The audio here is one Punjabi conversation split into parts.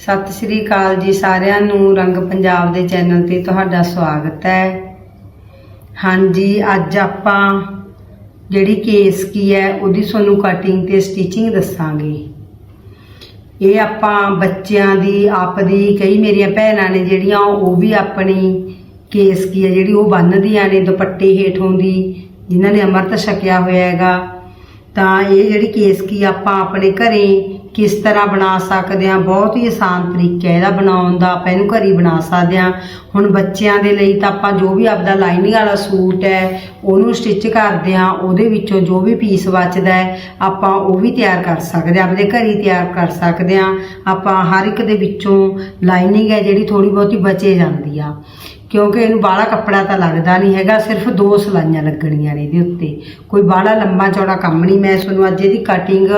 ਸਤਿ ਸ੍ਰੀ ਅਕਾਲ ਜੀ ਸਾਰਿਆਂ ਨੂੰ, ਰੰਗ ਪੰਜਾਬ ਦੇ ਚੈਨਲ ਤੇ ਤੁਹਾਡਾ ਸਵਾਗਤ ਹੈ। ਹਾਂਜੀ, ਅੱਜ ਆਪਾਂ ਜਿਹੜੀ ਕੇਸ ਕੀ ਹੈ, ਉਹਦੀ ਤੁਹਾਨੂੰ ਕਟਿੰਗ ਤੇ ਸਟਿਚਿੰਗ ਦੱਸਾਂਗੇ। ਇਹ ਆਪਾਂ ਬੱਚਿਆਂ ਦੀ ਆਪਦੀ ਕਈ ਮੇਰੀਆਂ ਭੈਣਾਂ ਨੇ ਜਿਹੜੀਆਂ, ਉਹ ਵੀ ਆਪਣੀ ਕੇਸ ਕੀ ਹੈ, ਜਿਹੜੀ ਉਹ ਬੰਨ੍ਹਦੀਆਂ ਨੇ ਦੁਪੱਟੇ ਹੇਠੋਂ ਦੀ, ਜਿਨ੍ਹਾਂ ਨੇ ਅੰਮ੍ਰਿਤ ਛਕਿਆ ਹੋਇਆ ਹੈਗਾ। ਤਾਂ ਇਹ ਜਿਹੜੀ ਕੇਸ ਕੀ ਆਪਾਂ ਆਪਣੇ ਘਰੇ ਕਿਸ ਤਰ੍ਹਾਂ ਬਣਾ ਸਕਦੇ ਹਾਂ, ਬਹੁਤ ਹੀ ਆਸਾਨ ਤਰੀਕਾ ਇਹਦਾ ਬਣਾਉਣ ਦਾ, ਆਪਾਂ ਇਹਨੂੰ ਘਰੇ ਹੀ ਬਣਾ ਸਕਦੇ ਹਾਂ। ਹੁਣ ਬੱਚਿਆਂ ਦੇ ਲਈ ਤਾਂ ਆਪਾਂ ਜੋ ਵੀ ਆਪਦਾ ਲਾਈਨਿੰਗ ਵਾਲਾ ਸੂਟ ਹੈ, ਉਹਨੂੰ ਸਟਿਚ ਕਰਦੇ ਹਾਂ, ਉਹਦੇ ਵਿੱਚੋਂ ਜੋ ਵੀ ਪੀਸ ਬਚਦਾ ਹੈ, ਆਪਾਂ ਉਹ ਵੀ ਤਿਆਰ ਕਰ ਸਕਦੇ ਹਾਂ, ਆਪਦੇ ਘਰੇ ਹੀ ਤਿਆਰ ਕਰ ਸਕਦੇ ਹਾਂ। ਆਪਾਂ ਹਰ ਇੱਕ ਦੇ ਵਿੱਚੋਂ ਲਾਈਨਿੰਗ ਹੈ ਜਿਹੜੀ ਥੋੜੀ ਬਹੁਤੀ ਬਚੇ ਜਾਂਦੀ ਆ। ਕਿਉਂਕਿ ਇਹਨੂੰ ਬਾਹਲਾ ਕੱਪੜਾ ਤਾਂ ਲੱਗਦਾ ਨਹੀਂ ਹੈਗਾ, ਸਿਰਫ ਦੋ ਸਲਾਈਆਂ ਲੱਗਣੀਆਂ ਨੇ ਇਹਦੇ ਉੱਤੇ। ਕੋਈ ਬਾਹਲਾ ਲੰਬਾ ਚੌੜਾ ਕੰਮ ਨਹੀਂ, ਮੈਂ ਤੁਹਾਨੂੰ ਅੱਜ ਇਹਦੀ ਕਟਿੰਗ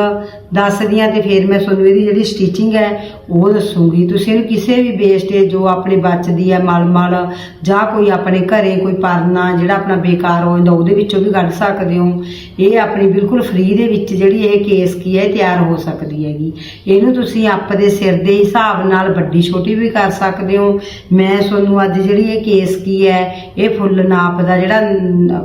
ਦੱਸਦੀ ਹਾਂ ਤੇ ਫਿਰ ਮੈਂ ਤੁਹਾਨੂੰ ਇਹਦੀ ਜਿਹੜੀ ਸਟਿਚਿੰਗ ਹੈ, ਉਹ ਦੱਸੂਗੀ। ਤੁਸੀਂ ਇਹਨੂੰ ਕਿਸੇ ਵੀ ਵੇਸਟੇਜ ਜੋ ਆਪਣੇ ਬਚਦੀ ਹੈ ਮਲ-ਮਲ, ਜਾਂ ਕੋਈ ਆਪਣੇ ਘਰੇ ਕੋਈ ਪਰਨਾ ਜਿਹੜਾ ਆਪਣਾ ਬੇਕਾਰ ਹੋ ਜਾਂਦਾ, ਉਹਦੇ ਵਿੱਚੋਂ ਵੀ ਕੱਢ ਸਕਦੇ ਹੋ। ਇਹ ਆਪਣੀ ਬਿਲਕੁਲ ਫ੍ਰੀ ਦੇ ਵਿੱਚ ਜਿਹੜੀ ਇਹ ਕੇਸ ਕੀ ਹੈ, ਇਹ ਤਿਆਰ ਹੋ ਸਕਦੀ ਹੈਗੀ। ਇਹਨੂੰ ਤੁਸੀਂ ਆਪਦੇ ਸਿਰ ਦੇ ਹਿਸਾਬ ਨਾਲ ਵੱਡੀ ਛੋਟੀ ਵੀ ਕਰ ਸਕਦੇ ਹੋ। ਮੈਂ ਤੁਹਾਨੂੰ ਅੱਜ ਜਿਹੜੀ ਇਹ ਕੇਸ ਕੀ ਹੈ, ਇਹ ਫੁੱਲ ਨਾਪ ਦਾ ਜਿਹੜਾ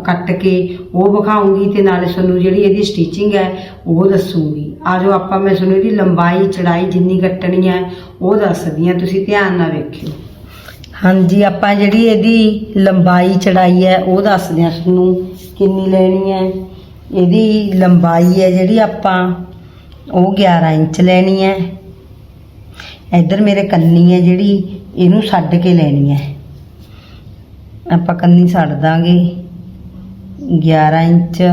ਕੱਟ ਕੇ ਉਹ ਵਿਖਾਉਂਗੀ ਤੇ ਨਾਲੇ ਤੁਹਾਨੂੰ ਜਿਹੜੀ ਇਹਦੀ ਸਟਿਚਿੰਗ ਹੈ, ਉਹ ਦੱਸੂਗੀ। ਆਜੋ, ਆਪਾਂ ਮੈਂ ਤੁਹਾਨੂੰ ਇਹਦੀ ਲੰਬਾਈ, ਚੜਾਈ ਜਿੰਨੀ ਕੱਟਣੀ ਹੈ, ਉਹ ਦੱਸਦੀ ਹਾਂ। ਤੁਸੀਂ ਧਿਆਨ ਨਾਲ ਵੇਖਿਓ। ਹਾਂਜੀ, ਆਪਾਂ ਜਿਹੜੀ ਇਹਦੀ ਲੰਬਾਈ, ਚੜਾਈ ਹੈ, ਉਹ ਦੱਸਦੇ ਹਾਂ ਤੁਹਾਨੂੰ ਕਿੰਨੀ ਲੈਣੀ ਹੈ। ਇਹਦੀ ਲੰਬਾਈ ਹੈ ਜਿਹੜੀ ਆਪਾਂ, ਉਹ 11 ਇੰਚ ਲੈਣੀ ਹੈ। ਇੱਧਰ ਮੇਰੇ ਕੰਨੀ ਹੈ ਜਿਹੜੀ, ਇਹਨੂੰ ਛੱਡ ਕੇ ਲੈਣੀ ਹੈ। ਆਪਾਂ ਕੰਨੀ ਛੱਡ ਦਾਂਗੇ। 11 ਇੰਚ।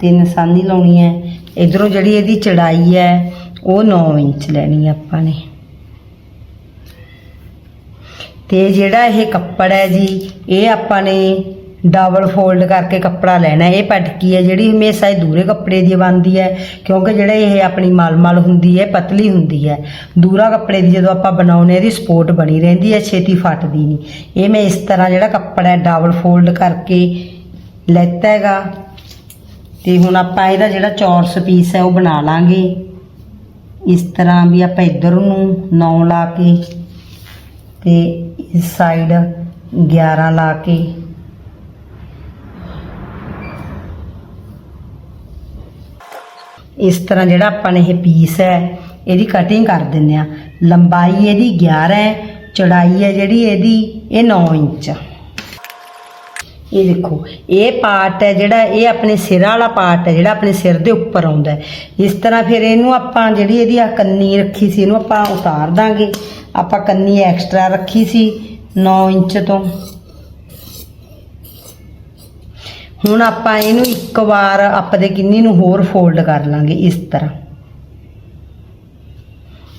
ਤੇ ਨਿਸ਼ਾਨੀ ਲਾਉਣੀ ਹੈ। ਇਧਰੋਂ ਜਿਹੜੀ ਇਹਦੀ ਚੜਾਈ ਹੈ, ਉਹ 9 ਇੰਚ ਲੈਣੀ ਹੈ ਆਪਾਂ ਨੇ। ਤੇ ਜਿਹੜਾ ਇਹ ਕੱਪੜਾ ਹੈ ਜੀ, ਇਹ ਆਪਾਂ ਨੇ ਡਬਲ ਫੋਲਡ ਕਰਕੇ ਕੱਪੜਾ ਲੈਣਾ ਇਹ ਪਟਕੀ ਹੈ, ਜਿਹੜੀ ਹਮੇਸ਼ਾ ਇਹ ਦੂਰੇ ਕੱਪੜੇ ਦੀ ਬਣਦੀ ਹੈ, ਕਿਉਂਕਿ ਜਿਹੜਾ ਇਹ ਆਪਣੀ ਮਲ-ਮਲ ਹੁੰਦੀ ਹੈ ਪਤਲੀ ਹੁੰਦੀ ਹੈ। ਦੂਰਾ ਕੱਪੜੇ ਦੀ ਜਦੋਂ ਆਪਾਂ ਬਣਾਉਨੇ ਇਹਦੀ ਸਪੋਰਟ ਬਣੀ ਰਹਿੰਦੀ ਹੈ, ਛੇਤੀ ਫਟਦੀ ਨਹੀਂ। ਇਹ ਮੈਂ ਇਸ ਤਰ੍ਹਾਂ ਜਿਹੜਾ ਕੱਪੜਾ ਹੈ, ਡਬਲ ਫੋਲਡ ਕਰਕੇ ਲੈਤਾ ਹੈਗਾ। ਤੇ ਹੁਣ ਆਪਾਂ ਇਹਦਾ ਜਿਹੜਾ ਚੌਰਸ ਪੀਸ ਹੈ ਉਹ ਬਣਾ ਲਾਂਗੇ। ਇਸ ਤਰ੍ਹਾਂ ਵੀ ਆਪਾਂ ਇੱਧਰ ਨੂੰ 9 ਲਾ ਕੇ ਤੇ ਇਸ ਸਾਈਡ 11 ਲਾ ਕੇ। ਇਸ ਤਰ੍ਹਾਂ ਜਿਹੜਾ ਆਪਾਂ ਨੇ ਇਹ ਪੀਸ ਹੈ, ਇਹਦੀ ਕਟਿੰਗ ਕਰ ਦਿੰਦੇ ਆ ਲੰਬਾਈ ਇਹਦੀ 11 ਹੈ, ਚੜਾਈ ਹੈ ਜਿਹੜੀ ਇਹਦੀ, ਇਹ 9 ਇੰਚ। ਇਹ ਦੇਖੋ, ਇਹ ਪਾਰਟ ਹੈ ਜਿਹੜਾ, ਇਹ ਆਪਣੇ ਸਿਰ ਵਾਲਾ ਪਾਰਟ ਹੈ ਜਿਹੜਾ ਆਪਣੇ ਸਿਰ ਦੇ ਉੱਪਰ ਆਉਂਦਾ ਇਸ ਤਰ੍ਹਾਂ ਫਿਰ ਇਹਨੂੰ ਆਪਾਂ ਜਿਹੜੀ ਇਹਦੀ ਆ ਕੰਨੀ ਰੱਖੀ ਸੀ, ਇਹਨੂੰ ਆਪਾਂ ਉਤਾਰ ਦਾਂਗੇ। ਆਪਾਂ ਕੰਨੀ ਐਕਸਟਰਾ ਰੱਖੀ ਸੀ 9 ਇੰਚ ਤੋਂ। ਹੁਣ ਆਪਾਂ ਇਹਨੂੰ ਇੱਕ ਵਾਰ ਆਪਦੇ ਕਿੰਨੀ ਨੂੰ ਹੋਰ ਫੋਲਡ ਕਰ ਲਾਂਗੇ, ਇਸ ਤਰ੍ਹਾਂ।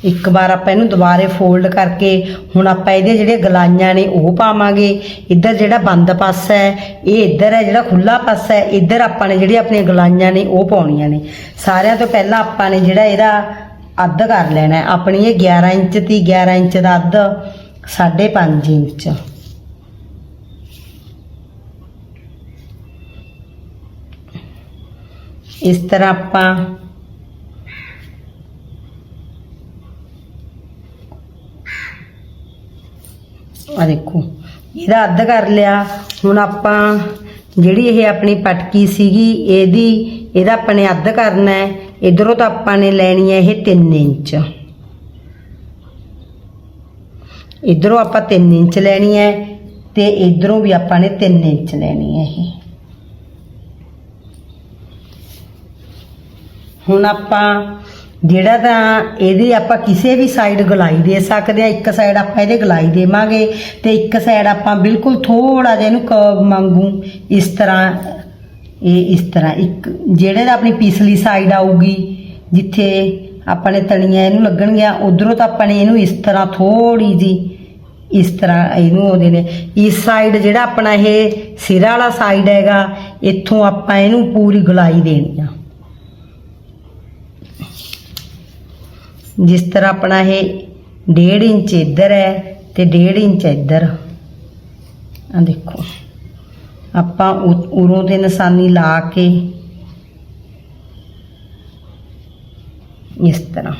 ਇੱਕ ਵਾਰ ਆਪਾਂ ਇਹਨੂੰ ਦੁਬਾਰੇ ਫੋਲਡ ਕਰਕੇ ਹੁਣ ਆਪਾਂ ਇਹਦੇ ਜਿਹੜੇ ਗਲਾਈਆਂ ਨੇ ਉਹ ਪਾਵਾਂਗੇ। ਇੱਧਰ ਜਿਹੜਾ ਬੰਦ ਪਾਸਾ ਹੈ, ਇਹ ਇੱਧਰ ਹੈ, ਜਿਹੜਾ ਖੁੱਲਾ ਪਾਸਾ ਹੈ, ਇੱਧਰ ਆਪਾਂ ਨੇ ਜਿਹੜੀ ਆਪਣੀਆਂ ਗਲਾਈਆਂ ਨੇ ਉਹ ਪਾਉਣੀਆਂ ਨੇ। ਸਾਰਿਆਂ ਤੋਂ ਪਹਿਲਾਂ ਆਪਾਂ ਨੇ ਜਿਹੜਾ ਇਹਦਾ ਅੱਧ ਕਰ ਲੈਣਾ ਹੈ। ਆਪਣੀ ਇਹ 11 ਇੰਚ ਦੀ 11 ਇੰਚ ਦਾ ਅੱਧ 5.5 ਇੰਚ। ਇਸ ਤਰ੍ਹਾਂ ਆਪਾਂ ਆ ਦੇਖੋ, ਇਹਦਾ ਅੱਧ ਕਰ ਲਿਆ। ਹੁਣ ਆਪਾਂ ਜਿਹੜੀ ਇਹ ਆਪਣੀ ਪਟਕੀ ਸੀਗੀ, ਇਹਦੀ, ਇਹਦਾ ਆਪਾਂ ਨੇ ਅੱਧ ਕਰਨਾ ਹੈ। ਇਧਰੋਂ ਤਾਂ ਆਪਾਂ ਨੇ ਲੈਣੀ ਹੈ ਇਹ 3 ਇੰਚ। ਇਧਰੋਂ ਆਪਾਂ 3 ਇੰਚ ਲੈਣੀ ਹੈ ਤੇ ਇਧਰੋਂ ਵੀ ਆਪਾਂ ਨੇ 3 ਇੰਚ ਲੈਣੀ ਹੈ ਇਹ। ਹੁਣ ਆਪਾਂ ਜਿਹੜਾ ਤਾਂ ਇਹਦੀ ਆਪਾਂ ਕਿਸੇ ਵੀ ਸਾਈਡ ਗਲਾਈ ਦੇ ਸਕਦੇ ਆ, ਇੱਕ ਸਾਈਡ ਆਪਾਂ ਇਹਦੇ ਗਲਾਈ ਦੇਵਾਂਗੇ ਤੇ ਇੱਕ ਸਾਈਡ ਆਪਾਂ ਬਿਲਕੁਲ ਥੋੜਾ ਜਿਹਾ ਇਹਨੂੰ ਕਰਵ ਵਾਂਗੂ ਇਸ ਤਰ੍ਹਾਂ, ਇਹ ਇਸ ਤਰ੍ਹਾਂ ਇੱਕ, ਜਿਹੜੇ ਦਾ ਆਪਣੀ ਪਿਛਲੀ ਸਾਈਡ ਆਊਗੀ, ਜਿੱਥੇ ਆਪਾਂ ਨੇ ਤਣੀਆਂ ਇਹਨੂੰ ਲੱਗਣਗੀਆਂ, ਉਧਰੋਂ ਤਾਂ ਆਪਾਂ ਨੇ ਇਹਨੂੰ ਇਸ ਤਰ੍ਹਾਂ ਥੋੜੀ ਜੀ ਇਸ ਤਰ੍ਹਾਂ ਇਹਨੂੰ ਉਹਦੇ ਨੇ। ਇਸ ਸਾਈਡ ਜਿਹੜਾ ਆਪਣਾ ਇਹ ਸਿਰ ਵਾਲਾ ਸਾਈਡ ਹੈਗਾ, ਇੱਥੋਂ ਆਪਾਂ ਇਹਨੂੰ ਪੂਰੀ ਗਲਾਈ ਦੇਣੀ ਆ। ਜਿਸ ਤਰ੍ਹਾਂ ਆਪਣਾ ਇਹ 1.5 ਇੰਚ ਇੱਧਰ ਹੈ ਤੇ 1.5 ਇੰਚ ਇੱਧਰ। ਆ ਦੇਖੋ। ਆਪਾਂ ਉਰੋਂ ਦੇ ਨਿਸ਼ਾਨੀ ਲਾ ਕੇ ਇਸ ਤਰ੍ਹਾਂ।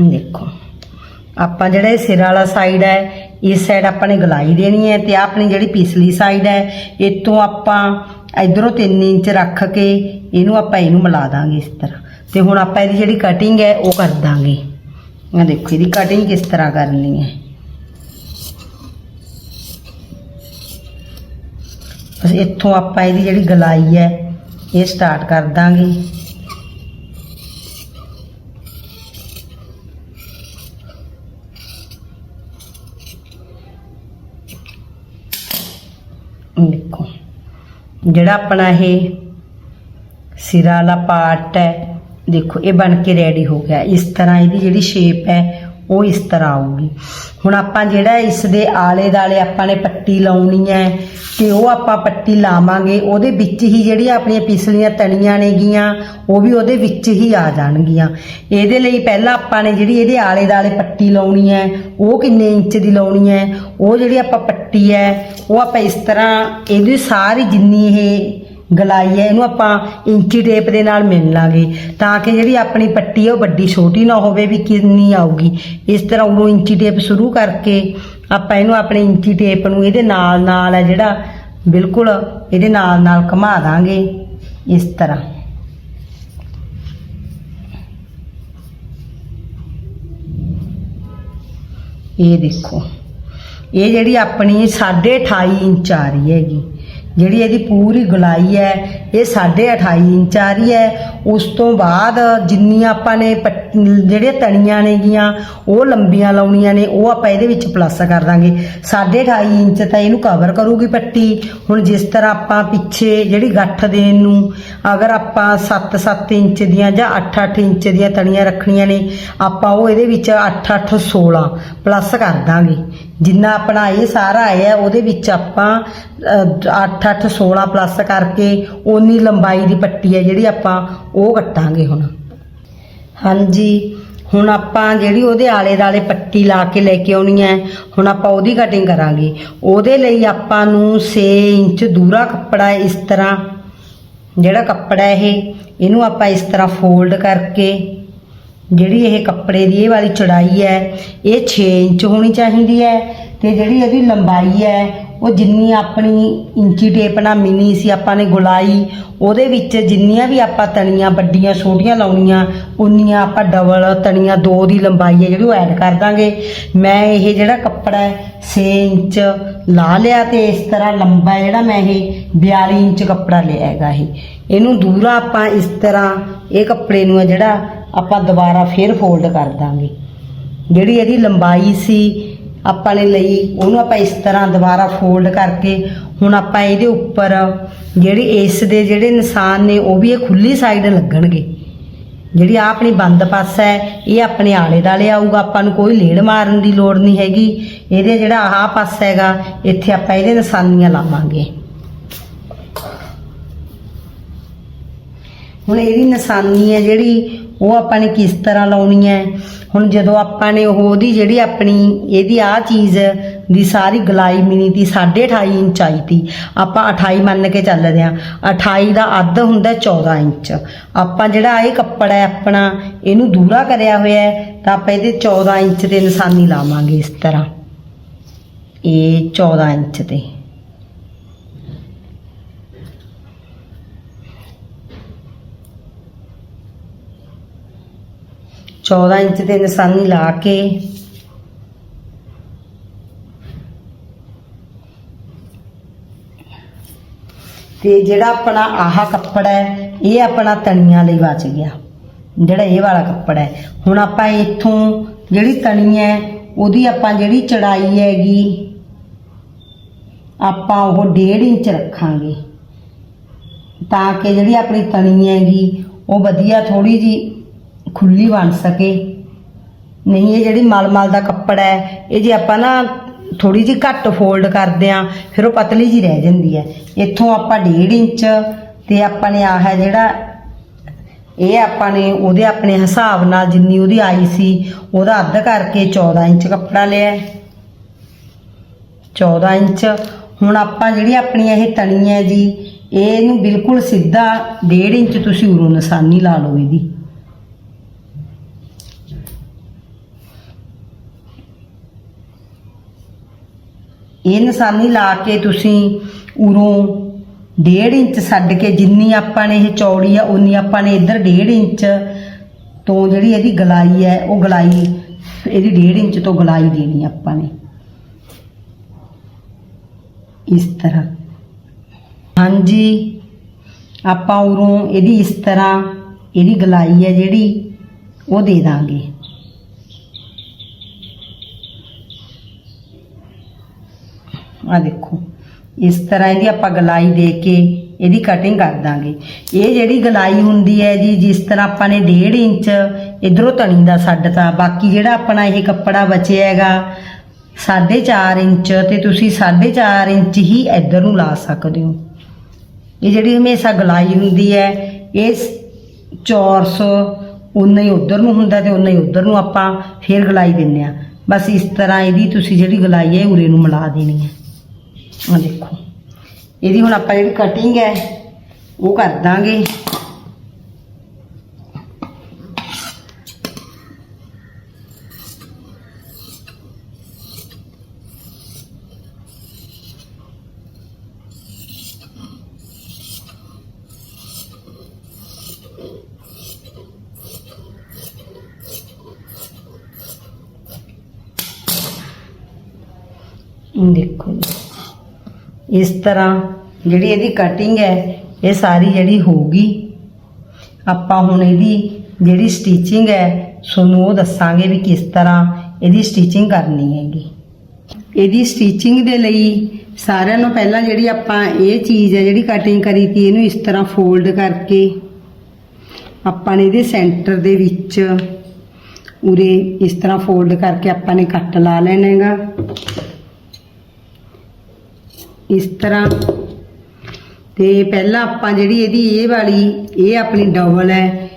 ਦੇਖੋ। ਆਪਾਂ ਜਿਹੜਾ ਇਹ ਸਿਰ ਵਾਲਾ ਸਾਈਡ ਹੈ, ਇਸ ਸਾਈਡ ਆਪਾਂ ਨੇ ਗਲਾਈ ਦੇਣੀ ਹੈ ਤੇ ਆਹ ਆਪਣੀ ਜਿਹੜੀ ਪਿਛਲੀ ਸਾਈਡ ਹੈ ਇਤੋਂ ਆਪਾਂ ਇਧਰੋਂ 3 ਇੰਚ ਰੱਖ ਕੇ ਇਹਨੂੰ ਆਪਾਂ ਇਹਨੂੰ ਮਿਲਾ ਦਾਂਗੇ ਇਸ ਤਰ੍ਹਾਂ। ਤੇ ਹੁਣ ਆਪਾਂ ਇਹਦੀ ਜਿਹੜੀ ਕਟਿੰਗ ਹੈ, ਉਹ ਕਰ ਦਾਂਗੇ। ਆ ਦੇਖੋ, ਇਹਦੀ ਕਟਿੰਗ ਕਿਸ ਤਰ੍ਹਾਂ ਕਰਨੀ ਹੈ। ਬਸ ਇੱਥੋਂ ਆਪਾਂ ਇਹਦੀ ਜਿਹੜੀ ਗਲਾਈ ਹੈ, ਇਹ ਸਟਾਰਟ ਕਰ ਦਾਂਗੇ ਦੇਖੋ ਜਿਹੜਾ ਆਪਣਾ ਇਹ ਸਿਰਾ ਵਾਲਾ ਪਾਰਟ ਹੈ, ਦੇਖੋ, ਇਹ ਬਣ ਕੇ ਰੈਡੀ ਹੋ ਗਿਆ। ਇਸ ਤਰ੍ਹਾਂ ਇਹਦੀ ਜਿਹੜੀ ਸ਼ੇਪ ਹੈ, ਉਹ ਇਸ ਤਰ੍ਹਾਂ ਆਊਗੀ। ਹੁਣ ਆਪਾਂ ਜਿਹੜਾ ਇਸ ਦੇ ਆਲੇ ਦਾਲੇ ਆਪਾਂ ਨੇ ਪੱਟੀ ਲਾਉਣੀ ਹੈ ਤੇ ਉਹ ਆਪਾਂ ਪੱਟੀ ਲਾਵਾਂਗੇ, ਉਹਦੇ ਵਿੱਚ ਹੀ ਜਿਹੜੀਆਂ ਆਪਣੀਆਂ ਪਿਛਲੀਆਂ ਤਣੀਆਂ ਨੇਗੀਆਂ ਉਹ ਵੀ ਉਹਦੇ ਵਿੱਚ ਹੀ ਆ ਜਾਣਗੀਆਂ। ਇਹਦੇ ਲਈ ਪਹਿਲਾਂ ਆਪਾਂ ਨੇ ਜਿਹੜੀ ਇਹਦੇ ਆਲੇ ਦਾਲੇ ਪੱਟੀ ਲਾਉਣੀ ਹੈ, ਉਹ ਕਿੰਨੇ ਇੰਚ ਦੀ ਲਾਉਣੀ ਹੈ, ਉਹ ਜਿਹੜੀ ਆਪਾਂ ਪੱਟੀ ਹੈ, ਉਹ ਆਪਾਂ ਇਸ ਤਰ੍ਹਾਂ ਇਹਦੀ ਸਾਰੀ ਜਿੰਨੀ ਇਹ ਗਲਾਈ ਹੈ, ਇਹਨੂੰ ਆਪਾਂ ਇੰਚੀ ਟੇਪ ਦੇ ਨਾਲ ਮਿਲ ਲਾਂਗੇ ਤਾਂ ਕਿ ਜਿਹੜੀ ਆਪਣੀ ਪੱਟੀ ਹੈ ਉਹ ਵੱਡੀ ਛੋਟੀ ਨਾ ਹੋਵੇ ਵੀ ਕਿੰਨੀ ਆਊਗੀ। ਇਸ ਤਰ੍ਹਾਂ ਉਦੋਂ ਇੰਚੀ ਟੇਪ ਸ਼ੁਰੂ ਕਰਕੇ ਆਪਾਂ ਇਹਨੂੰ ਆਪਣੇ ਇੰਚੀ ਟੇਪ ਨੂੰ ਇਹਦੇ ਨਾਲ ਨਾਲ ਹੈ ਜਿਹੜਾ ਬਿਲਕੁਲ ਇਹਦੇ ਨਾਲ ਨਾਲ ਘੁਮਾ ਦਾਂਗੇ ਇਸ ਤਰ੍ਹਾਂ। ਇਹ ਦੇਖੋ। ਇਹ ਜਿਹੜੀ ਆਪਣੀ 28.5 ਇੰਚ ਆ ਰਹੀ ਹੈਗੀ। ਜਿਹੜੀ ਇਹਦੀ ਪੂਰੀ ਗੁਲਾਈ ਹੈ, ਇਹ 28.5 ਇੰਚ ਆ ਰਹੀ ਹੈ। ਉਸ ਤੋਂ ਬਾਅਦ ਜਿੰਨੀਆਂ ਆਪਾਂ ਨੇ ਪੱਟ- ਜਿਹੜੀਆਂ ਤਣੀਆਂ ਨੇਗੀਆਂ, ਉਹ ਲੰਬੀਆਂ ਲਾਉਣੀਆਂ ਨੇ, ਉਹ ਆਪਾਂ ਇਹਦੇ ਵਿੱਚ ਪਲੱਸ ਕਰ ਦਾਂਗੇ। 28.5 ਇੰਚ ਤਾਂ ਇਹਨੂੰ ਕਵਰ ਕਰੂਗੀ ਪੱਟੀ। ਹੁਣ ਜਿਸ ਤਰ੍ਹਾਂ ਆਪਾਂ ਪਿੱਛੇ ਜਿਹੜੀ ਗੱਠ ਦੇਣ ਨੂੰ, ਅਗਰ ਆਪਾਂ 7-7 ਇੰਚ ਦੀਆਂ ਜਾਂ 8-8 ਇੰਚ ਦੀਆਂ ਤਣੀਆਂ ਰੱਖਣੀਆਂ ਨੇ, ਆਪਾਂ ਉਹ ਇਹਦੇ ਵਿੱਚ 8-8 16 ਪਲੱਸ ਕਰ ਦਾਂਗੇ। ਜਿੰਨਾ ਆਪਣਾ ਇਹ ਸਾਰਾ ਆਇਆ, ਉਹਦੇ ਵਿੱਚ ਆਪਾਂ 8-8 16 ਪਲੱਸ ਕਰਕੇ ਓਨੀ ਲੰਬਾਈ ਦੀ ਪੱਟੀ ਹੈ ਜਿਹੜੀ ਆਪਾਂ ਉਹ ਕੱਟਾਂਗੇ ਹੁਣ। ਹਾਂਜੀ, ਹੁਣ ਆਪਾਂ ਜਿਹੜੀ ਉਹਦੇ ਆਲੇ ਦਾਲੇ ਪੱਟੀ ਲਾ ਕੇ ਲੈ ਕੇ ਆਉਣੀ ਹੈ, ਹੁਣ ਆਪਾਂ ਉਹਦੀ ਕਟਿੰਗ ਕਰਾਂਗੇ। ਉਹਦੇ ਲਈ ਆਪਾਂ ਨੂੰ 6 ਇੰਚ ਦੂਰਾ ਕੱਪੜਾ ਇਸ ਤਰ੍ਹਾਂ। ਜਿਹੜਾ ਕੱਪੜਾ ਇਹ, ਇਹਨੂੰ ਆਪਾਂ ਇਸ ਤਰ੍ਹਾਂ ਫੋਲਡ ਕਰਕੇ ਜਿਹੜੀ ਇਹ ਕੱਪੜੇ ਦੀ ਇਹ ਵਾਲੀ ਚੜਾਈ ਹੈ, ਇਹ 6 ਇੰਚ ਹੋਣੀ ਚਾਹੀਦੀ ਹੈ ਤੇ ਜਿਹੜੀ ਇਹਦੀ ਲੰਬਾਈ ਹੈ, ਉਹ ਜਿੰਨੀ ਆਪਣੀ ਇੰਚੀ ਟੇਪ ਨਾਲ ਮਿਨੀ ਸੀ ਆਪਾਂ ਨੇ ਗੁਲਾਈ, ਉਹਦੇ ਵਿੱਚ ਜਿੰਨੀਆਂ ਵੀ ਆਪਾਂ ਤਣੀਆਂ ਵੱਡੀਆਂ ਛੋਟੀਆਂ ਲਾਉਣੀਆਂ, ਉਨੀਆਂ ਆਪਾਂ ਡਬਲ ਤਣੀਆਂ ਦੋ ਦੀ ਲੰਬਾਈ ਹੈ ਜਿਹੜੀ ਉਹ ਐਡ ਕਰ ਦਾਂਗੇ। ਮੈਂ ਇਹ ਜਿਹੜਾ ਕੱਪੜਾ ਹੈ 6 ਇੰਚ ਲਾ ਲਿਆ ਤੇ ਇਸ ਤਰ੍ਹਾਂ ਲੰਬਾ ਜਿਹੜਾ ਮੈਂ ਇਹ 42 ਇੰਚ ਕੱਪੜਾ ਲਿਆ ਹੈਗਾ ਇਹ। ਇਹਨੂੰ ਦੂਰਾ ਆਪਾਂ ਇਸ ਤਰ੍ਹਾਂ ਇਹ ਕੱਪੜੇ ਨੂੰ ਹੈ ਜਿਹੜਾ ਆਪਾਂ ਦੁਬਾਰਾ ਫੇਰ ਫੋਲਡ ਕਰ ਦਾਂਗੇ। ਜਿਹੜੀ ਇਹਦੀ ਲੰਬਾਈ ਸੀ ਆਪਾਂ ਨੇ ਲਈ, ਉਹਨੂੰ ਆਪਾਂ ਇਸ ਤਰ੍ਹਾਂ ਦੁਬਾਰਾ ਫੋਲਡ ਕਰਕੇ ਹੁਣ ਆਪਾਂ ਇਹਦੇ ਉੱਪਰ ਜਿਹੜੇ ਇਸ ਦੇ ਜਿਹੜੇ ਨਿਸ਼ਾਨ ਨੇ, ਉਹ ਵੀ ਇਹ ਖੁੱਲੀ ਸਾਈਡ ਲੱਗਣਗੇ। ਜਿਹੜੀ ਆ ਆਪਣੀ ਬੰਦ ਪਾਸਾ ਹੈ, ਇਹ ਆਪਣੇ ਆਲੇ ਦਾਲੇ ਆਊਗਾ, ਆਪਾਂ ਨੂੰ ਕੋਈ ਲੇੜ ਮਾਰਨ ਦੀ ਲੋੜ ਨਹੀਂ ਹੈਗੀ। ਇਹਦੇ ਜਿਹੜਾ ਆਹ ਪਾਸਾ ਹੈਗਾ, ਇੱਥੇ ਆਪਾਂ ਇਹਦੇ ਨਿਸ਼ਾਨੀਆਂ ਲਾਵਾਂਗੇ। ਹੁਣ ਇਹਦੀ ਨਿਸ਼ਾਨੀ ਹੈ ਜਿਹੜੀ ਉਹ ਆਪਾਂ ਨੇ ਕਿਸ ਤਰ੍ਹਾਂ ਲਾਉਣੀ ਹੈ? ਹੁਣ ਜਦੋਂ ਆਪਾਂ ਨੇ ਉਹ ਉਹਦੀ ਜਿਹੜੀ ਆਪਣੀ, ਇਹਦੀ ਆ ਚੀਜ਼ ਦੀ ਸਾਰੀ ਗਲਾਈ ਮਿਨੀ ਦੀ 28.5 ਇੰਚ ਆਈ ਤੀ, ਆਪਾਂ 28 ਮੰਨ ਕੇ ਚੱਲਦੇ ਆ 28 ਦਾ ਅੱਧ ਹੁੰਦਾ 14 ਇੰਚ। ਆਪਾਂ ਜਿਹੜਾ ਇਹ ਕੱਪੜਾ ਹੈ ਆਪਣਾ, ਇਹਨੂੰ ਦੂਰਾ ਕਰਿਆ ਹੋਇਆ ਹੈ, ਤਾਂ ਆਪਾਂ ਇਹਦੇ 14 ਇੰਚ 'ਤੇ ਨਿਸ਼ਾਨੀ ਲਾਵਾਂਗੇ ਇਸ ਤਰ੍ਹਾਂ। ਇਹ 14 ਇੰਚ ਤੇ। ਚੌਦਾਂ ਇੰਚ ਦੇ ਨਿਸ਼ਾਨੀ ਲਾ ਕੇ। ਤੇ ਜਿਹੜਾ ਆਪਣਾ ਆਹ ਕੱਪੜਾ ਹੈ, ਇਹ ਆਪਣਾ ਤਣੀਆਂ ਲਈ ਬਚ ਗਿਆ। ਜਿਹੜਾ ਇਹ ਵਾਲਾ ਕੱਪੜਾ ਹੈ। ਹੁਣ ਆਪਾਂ ਇੱਥੋਂ ਜਿਹੜੀ ਤਣੀ ਹੈ, ਉਹਦੀ ਆਪਾਂ ਜਿਹੜੀ ਚੜਾਈ ਹੈਗੀ, ਆਪਾਂ ਉਹ 1.5 ਇੰਚ ਰੱਖਾਂਗੇ। ਤਾਂ ਕਿ ਜਿਹੜੀ ਆਪਣੀ ਤਣੀ ਹੈਗੀ, ਉਹ ਵਧੀਆ ਥੋੜੀ ਜੀ ਖੁੱਲੀ ਬਣ ਸਕੇ। ਨਹੀਂ, ਇਹ ਜਿਹੜੀ ਮਲਮਲ ਦਾ ਕੱਪੜਾ ਹੈ, ਇਹ ਜੇ ਆਪਾਂ ਨਾ ਥੋੜੀ ਜਿਹੀ ਘੱਟ ਫੋਲਡ ਕਰਦੇ ਆ ਫਿਰ ਉਹ ਪਤਲੀ ਜੀ ਰਹਿ ਜਾਂਦੀ ਹੈ। ਇੱਥੋਂ ਆਪਾਂ 1.5 ਇੰਚ ਤੇ ਆਪਾਂ ਨੇ ਆਹ ਹੈ ਜਿਹੜਾ, ਇਹ ਆਪਾਂ ਨੇ ਉਹਦੇ ਆਪਣੇ ਹਿਸਾਬ ਨਾਲ ਜਿੰਨੀ ਉਹਦੀ ਆਈ ਸੀ, ਉਹਦਾ ਅੱਧ ਕਰਕੇ 14 ਇੰਚ ਕੱਪੜਾ ਲਿਆ ਹੈ। 14 ਇੰਚ। ਹੁਣ ਆਪਾਂ ਜਿਹੜੀ ਆਪਣੀ ਇਹ ਤਣੀ ਹੈ ਜੀ, ਇਹਨੂੰ ਬਿਲਕੁਲ ਸਿੱਧਾ 1.5 ਇੰਚ ਤੁਸੀਂ ਉਰੋਂ ਨਿਸ਼ਾਨੀ ਲਾ ਲਓ ਇਹਦੀ। ਇਹ ਨਿਸ਼ਾਨੀ ਲਾ ਕੇ ਤੁਸੀਂ ਉਰੋਂ 1.5 ਇੰਚ ਛੱਡ ਕੇ ਜਿੰਨੀ ਆਪਾਂ ਨੇ ਇਹ ਚੌੜੀ ਆ, ਉਨੀ ਆਪਾਂ ਨੇ ਇੱਧਰ 1.5 ਇੰਚ ਤੋਂ ਜਿਹੜੀ ਇਹਦੀ ਗਲਾਈ ਹੈ, ਉਹ ਗਲਾਈ, ਇਹਦੀ 1.5 ਇੰਚ ਤੋਂ ਗਲਾਈ ਦੇਣੀ ਆਪਾਂ ਨੇ। ਇਸ ਤਰ੍ਹਾਂ। ਹਾਂਜੀ, ਆਪਾਂ ਉਰੋਂ ਇਹਦੀ ਇਸ ਤਰ੍ਹਾਂ ਇਹਦੀ ਗਲਾਈ ਹੈ ਜਿਹੜੀ, ਉਹ ਦੇ ਦਾਂਗੇ। ਆ ਦੇਖੋ, ਇਸ ਤਰ੍ਹਾਂ ਇਹਦੀ ਆਪਾਂ ਗਲਾਈ ਦੇ ਕੇ ਇਹਦੀ ਕਟਿੰਗ ਕਰ ਦਾਂਗੇ। ਇਹ ਜਿਹੜੀ ਗਲਾਈ ਹੁੰਦੀ ਹੈ ਜੀ, ਜਿਸ ਤਰ੍ਹਾਂ ਆਪਾਂ ਨੇ 1.5 ਇੰਚ ਇਧਰੋਂ ਤਣੀ ਦਾ ਛੱਡਤਾ ਬਾਕੀ ਜਿਹੜਾ ਆਪਣਾ ਇਹ ਕੱਪੜਾ ਬਚਿਆ ਹੈਗਾ 4.5 ਇੰਚ ਤੇ ਤੁਸੀਂ 4.5 ਇੰਚ ਹੀ ਇੱਧਰ ਨੂੰ ਲਾ ਸਕਦੇ ਹੋ। ਇਹ ਜਿਹੜੀ ਹਮੇਸ਼ਾ ਗਲਾਈ ਹੁੰਦੀ ਹੈ, ਇਹ ਚੌਰਸ ਉਨਾ ਹੀ ਉਧਰ ਨੂੰ ਹੁੰਦਾ ਤੇ ਉਨਾ ਹੀ ਉਧਰ ਨੂੰ ਆਪਾਂ ਫੇਰ ਗਲਾਈ ਦਿੰਨੇ ਆ ਬਸ ਇਸ ਤਰ੍ਹਾਂ ਇਹਦੀ ਤੁਸੀਂ ਜਿਹੜੀ ਗਲਾਈ ਹੈ ਉਰੇ ਨੂੰ ਮਿਲਾ ਦੇਣੀ ਹੈ। ਆ ਦੇਖੋ। ਇਹਦੀ ਹੁਣ ਆਪਾਂ ਜਿਹੜੀ ਕਟਿੰਗ ਹੈ ਉਹ ਕਰ ਦਾਂਗੇ ਦੇਖੋ ਜੀ ਇਸ ਤਰ੍ਹਾਂ ਜਿਹੜੀ ਇਹਦੀ ਕਟਿੰਗ ਹੈ, ਇਹ ਸਾਰੀ ਜਿਹੜੀ ਹੋਊਗੀ। ਆਪਾਂ ਹੁਣ ਇਹਦੀ ਜਿਹੜੀ ਸਟਿਚਿੰਗ ਹੈ, ਤੁਹਾਨੂੰ ਉਹ ਦੱਸਾਂਗੇ ਵੀ ਕਿਸ ਤਰ੍ਹਾਂ ਇਹਦੀ ਸਟਿਚਿੰਗ ਕਰਨੀ ਹੈਗੀ। ਇਹਦੀ ਸਟਿਚਿੰਗ ਦੇ ਲਈ ਸਾਰਿਆਂ ਨੂੰ ਪਹਿਲਾਂ ਜਿਹੜੀ ਆਪਾਂ ਇਹ ਚੀਜ਼ ਹੈ, ਜਿਹੜੀ ਕਟਿੰਗ ਕਰੀ ਤੀ, ਇਹਨੂੰ ਇਸ ਤਰ੍ਹਾਂ ਫੋਲਡ ਕਰਕੇ ਆਪਾਂ ਨੇ ਇਹਦੇ ਸੈਂਟਰ ਦੇ ਵਿੱਚ ਉਰੇ ਇਸ ਤਰ੍ਹਾਂ ਫੋਲਡ ਕਰਕੇ ਆਪਾਂ ਨੇ ਕੱਟ ਲਾ ਲੈਣਾ ਹੈਗਾ। ਇਸ ਤਰ੍ਹਾਂ। ਤੇ ਪਹਿਲਾਂ ਆਪਾਂ ਜਿਹੜੀ ਇਹਦੀ ਇਹ ਵਾਲੀ, ਇਹ ਆਪਣੀ ਡਬਲ ਹੈ।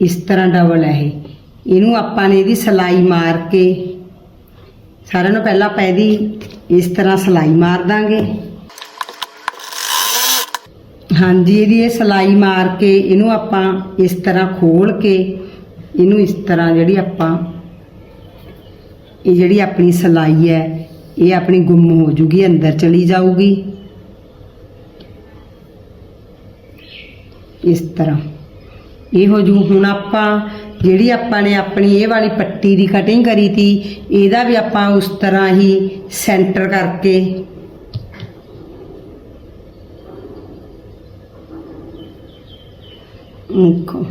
ਇਸ ਤਰ੍ਹਾਂ ਡਬਲ ਹੈ ਇਹ। ਇਹਨੂੰ ਆਪਾਂ ਨੇ ਇਹਦੀ ਸਲਾਈ ਮਾਰ ਕੇ, ਸਾਰਿਆਂ ਨੂੰ ਪਹਿਲਾਂ ਆਪਾਂ ਇਹਦੀ ਇਸ ਤਰ੍ਹਾਂ ਸਲਾਈ ਮਾਰ ਦਾਂਗੇ। ਹਾਂਜੀ, ਇਹਦੀ ਇਹ ਸਲਾਈ ਮਾਰ ਕੇ ਇਹਨੂੰ ਆਪਾਂ ਇਸ ਤਰ੍ਹਾਂ ਖੋਲ ਕੇ, ਇਹਨੂੰ ਇਸ ਤਰ੍ਹਾਂ ਜਿਹੜੀ ਆਪਾਂ ਇਹ ਜਿਹੜੀ ਆਪਣੀ ਸਲਾਈ ਹੈ ਇਹ ਆਪਣੀ ਗੁੰਮ ਹੋ ਜੂਗੀ ਅੰਦਰ ਚਲੀ ਜਾਊਗੀ ਇਸ ਤਰ੍ਹਾਂ ਇਹ ਹੋ ਜੂ ਹੁਣ ਆਪਾਂ ਜਿਹੜੀ ਆਪਾਂ ਨੇ ਆਪਣੀ ਇਹ ਵਾਲੀ ਪੱਟੀ ਦੀ ਕਟਿੰਗ ਕਰੀ ਤੀ ਇਹਦਾ ਵੀ ਆਪਾਂ ਉਸ ਤਰ੍ਹਾਂ ਹੀ ਸੈਂਟਰ ਕਰਕੇ ਦੇਖੋ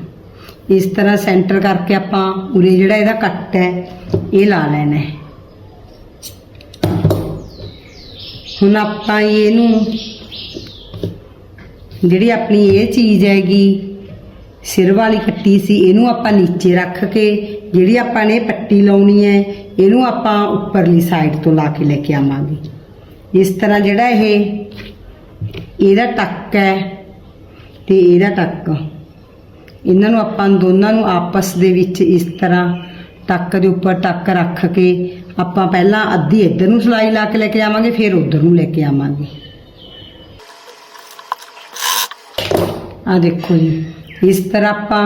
ਇਸ ਤਰ੍ਹਾਂ ਸੈਂਟਰ ਕਰਕੇ ਆਪਾਂ ਉਰੇ ਜਿਹੜਾ ਇਹਦਾ ਕੱਟ ਹੈ, ਇਹ ਲਾ ਲੈਣਾ ਹੈ। ਹੁਣ ਆਪਾਂ ਇਹਨੂੰ ਜਿਹੜੀ ਆਪਣੀ ਇਹ ਚੀਜ਼ ਹੈਗੀ, ਸਿਰ ਵਾਲੀ ਕੱਟੀ ਸੀ, ਇਹਨੂੰ ਆਪਾਂ ਨੀਚੇ ਰੱਖ ਕੇ ਜਿਹੜੀ ਆਪਾਂ ਨੇ ਪੱਟੀ ਲਾਉਣੀ ਹੈ, ਇਹਨੂੰ ਆਪਾਂ ਉੱਪਰਲੀ ਸਾਈਡ ਤੋਂ ਲਾ ਕੇ ਲੈ ਕੇ ਆਵਾਂਗੇ। ਇਸ ਤਰ੍ਹਾਂ ਜਿਹੜਾ ਇਹ, ਇਹਦਾ ਟੱਕ ਹੈ ਤੇ ਇਹਦਾ ਟੱਕ। ਇਹਨਾਂ ਨੂੰ ਆਪਾਂ ਦੋਨਾਂ ਨੂੰ ਆਪਸ ਦੇ ਵਿੱਚ ਇਸ ਤਰ੍ਹਾਂ ਟੱਕ ਦੇ ਉੱਪਰ ਟੱਕ ਰੱਖ ਕੇ ਆਪਾਂ ਪਹਿਲਾਂ ਅੱਧੀ ਇੱਧਰ ਨੂੰ ਸਲਾਈ ਲਾ ਕੇ ਲੈ ਕੇ ਆਵਾਂਗੇ, ਫਿਰ ਉੱਧਰ ਨੂੰ ਲੈ ਕੇ ਆਵਾਂਗੇ। ਆ ਦੇਖੋ ਜੀ, ਇਸ ਤਰ੍ਹਾਂ ਆਪਾਂ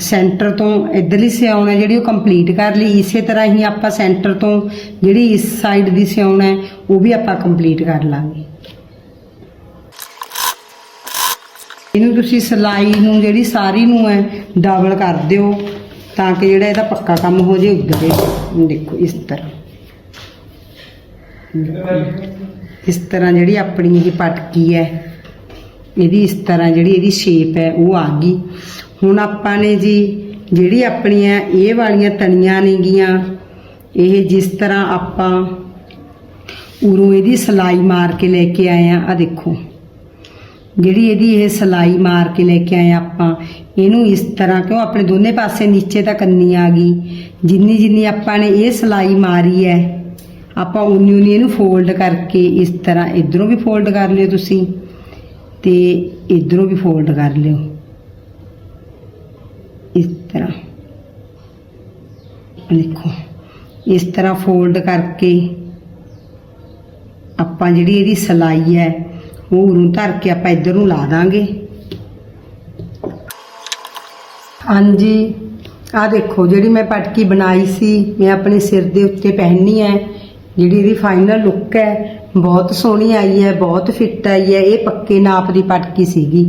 ਸੈਂਟਰ ਤੋਂ ਇਧਰਲੀ ਸਿਉਣ ਹੈ ਜਿਹੜੀ ਉਹ ਕੰਪਲੀਟ ਕਰ ਲਈ, ਇਸੇ ਤਰ੍ਹਾਂ ਹੀ ਆਪਾਂ ਸੈਂਟਰ ਤੋਂ ਜਿਹੜੀ ਇਸ ਸਾਈਡ ਦੀ ਸਿਉਣ ਹੈ, ਉਹ ਵੀ ਆਪਾਂ ਕੰਪਲੀਟ ਕਰ ਲਾਂਗੇ। ਇਹਨੂੰ ਤੁਸੀਂ ਸਲਾਈ ਨੂੰ ਜਿਹੜੀ ਸਾਰੀ ਨੂੰ ਹੈ ਡਬਲ ਕਰ ਦਿਓ ਤਾਂ ਕਿ ਜਿਹੜਾ ਇਹਦਾ ਪੱਕਾ ਕੰਮ ਹੋ ਜੇ ਉੱਧਰ ਇਹ ਦੇਖੋ ਇਸ ਤਰ੍ਹਾਂ। ਇਸ ਤਰ੍ਹਾਂ ਜਿਹੜੀ ਆਪਣੀ ਇਹ ਪਟਕੀ ਹੈ ਇਹਦੀ ਇਸ ਤਰ੍ਹਾਂ ਜਿਹੜੀ ਇਹਦੀ ਸ਼ੇਪ ਹੈ ਉਹ ਆ ਗਈ। ਹੁਣ ਆਪਾਂ ਨੇ ਜੀ ਜਿਹੜੀ ਆਪਣੀਆਂ ਇਹ ਵਾਲੀਆਂ ਤਣੀਆਂ ਨੇਗੀਆਂ, ਇਹ ਜਿਸ ਤਰ੍ਹਾਂ ਆਪਾਂ ਉਰੋਂ ਇਹਦੀ ਸਲਾਈ ਮਾਰ ਕੇ ਲੈ ਕੇ ਆਏ ਆ ਆ ਦੇਖੋ। ਜਿਹੜੀ ਇਹਦੀ ਇਹ ਸਲਾਈ ਮਾਰ ਕੇ ਲੈ ਕੇ ਆਏ ਆਪਾਂ, ਇਹਨੂੰ ਇਸ ਤਰ੍ਹਾਂ ਕਿਉਂ ਆਪਣੇ ਦੋਨੇ ਪਾਸੇ ਨੀਚੇ ਤਾਂ ਕੰਨੀ ਆ ਗਈ? ਜਿੰਨੀ ਜਿੰਨੀ ਆਪਾਂ ਨੇ ਇਹ ਸਲਾਈ ਮਾਰੀ ਹੈ, ਆਪਾਂ ਉਨੀ ਉਨੀ ਇਹਨੂੰ ਫੋਲਡ ਕਰਕੇ ਇਸ ਤਰ੍ਹਾਂ ਇਧਰੋਂ ਵੀ ਫੋਲਡ ਕਰ ਲਿਓ ਤੁਸੀਂ ਤੇ ਇਧਰੋਂ ਵੀ ਫੋਲਡ ਕਰ ਲਿਓ। ਇਸ ਤਰ੍ਹਾਂ। ਦੇਖੋ, ਇਸ ਤਰ੍ਹਾਂ ਫੋਲਡ ਕਰਕੇ ਆਪਾਂ ਜਿਹੜੀ ਇਹਦੀ ਸਲਾਈ ਹੈ ਮੂੰਹ ਨੂੰ ਧਰ ਕੇ ਆਪਾਂ ਇੱਧਰ ਨੂੰ ਲਾ ਦਾਂਗੇ। ਹਾਂਜੀ ਆ ਦੇਖੋ ਜਿਹੜੀ ਮੈਂ ਪਟਕੀ ਬਣਾਈ ਸੀ, ਮੈਂ ਆਪਣੇ ਸਿਰ ਦੇ ਉੱਤੇ ਪਹਿਨਣੀ ਹੈ। ਜਿਹੜੀ ਇਹਦੀ ਫਾਈਨਲ ਲੁੱਕ ਹੈ, ਬਹੁਤ ਸੋਹਣੀ ਆਈ ਹੈ, ਬਹੁਤ ਫਿੱਟ ਆਈ ਹੈ। ਇਹ ਪੱਕੇ ਨਾਪ ਦੀ ਪਟਕੀ ਸੀਗੀ,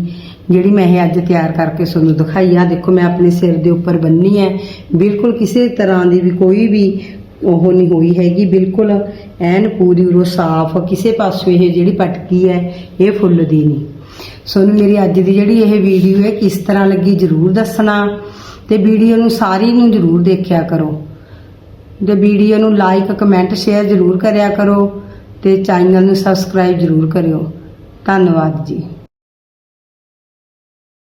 ਜਿਹੜੀ ਮੈਂ ਇਹ ਅੱਜ ਤਿਆਰ ਕਰਕੇ ਤੁਹਾਨੂੰ ਦਿਖਾਈ ਆ। ਦੇਖੋ, ਮੈਂ ਆਪਣੇ ਸਿਰ ਦੇ ਉੱਪਰ ਬੰਨੀ ਹੈ। ਬਿਲਕੁਲ ਕਿਸੇ ਤਰ੍ਹਾਂ ਦੀ ਵੀ ਕੋਈ ਵੀ ਉਹ ਨਹੀਂ ਹੋਈ ਹੈਗੀ, ਬਿਲਕੁਲ ਐਨ ਪੂਰੀ ਉਰੋਂ ਸਾਫ਼, ਕਿਸੇ ਪਾਸੋਂ ਇਹ ਜਿਹੜੀ ਪਟਕੀ ਹੈ, ਇਹ ਫੁੱਲਦੀ ਨਹੀਂ। ਸੋਨੂੰ ਮੇਰੀ ਅੱਜ ਦੀ ਜਿਹੜੀ ਇਹ ਵੀਡੀਓ ਹੈ, ਕਿਸ ਤਰ੍ਹਾਂ ਲੱਗੀ ਜਰੂਰ ਦੱਸਣਾ ਤੇ ਵੀਡੀਓ ਨੂੰ ਸਾਰੀ ਨੂੰ ਜਰੂਰ ਦੇਖਿਆ ਕਰੋ। ਤੇ ਵੀਡੀਓ ਨੂੰ ਲਾਈਕ ਕਮੈਂਟ ਸ਼ੇਅਰ ਜਰੂਰ ਕਰਿਆ ਕਰੋ ਤੇ ਚੈਨਲ ਨੂੰ ਸਬਸਕ੍ਰਾਈਬ ਜਰੂਰ ਕਰਿਓ। ਧੰਨਵਾਦ ਜੀ।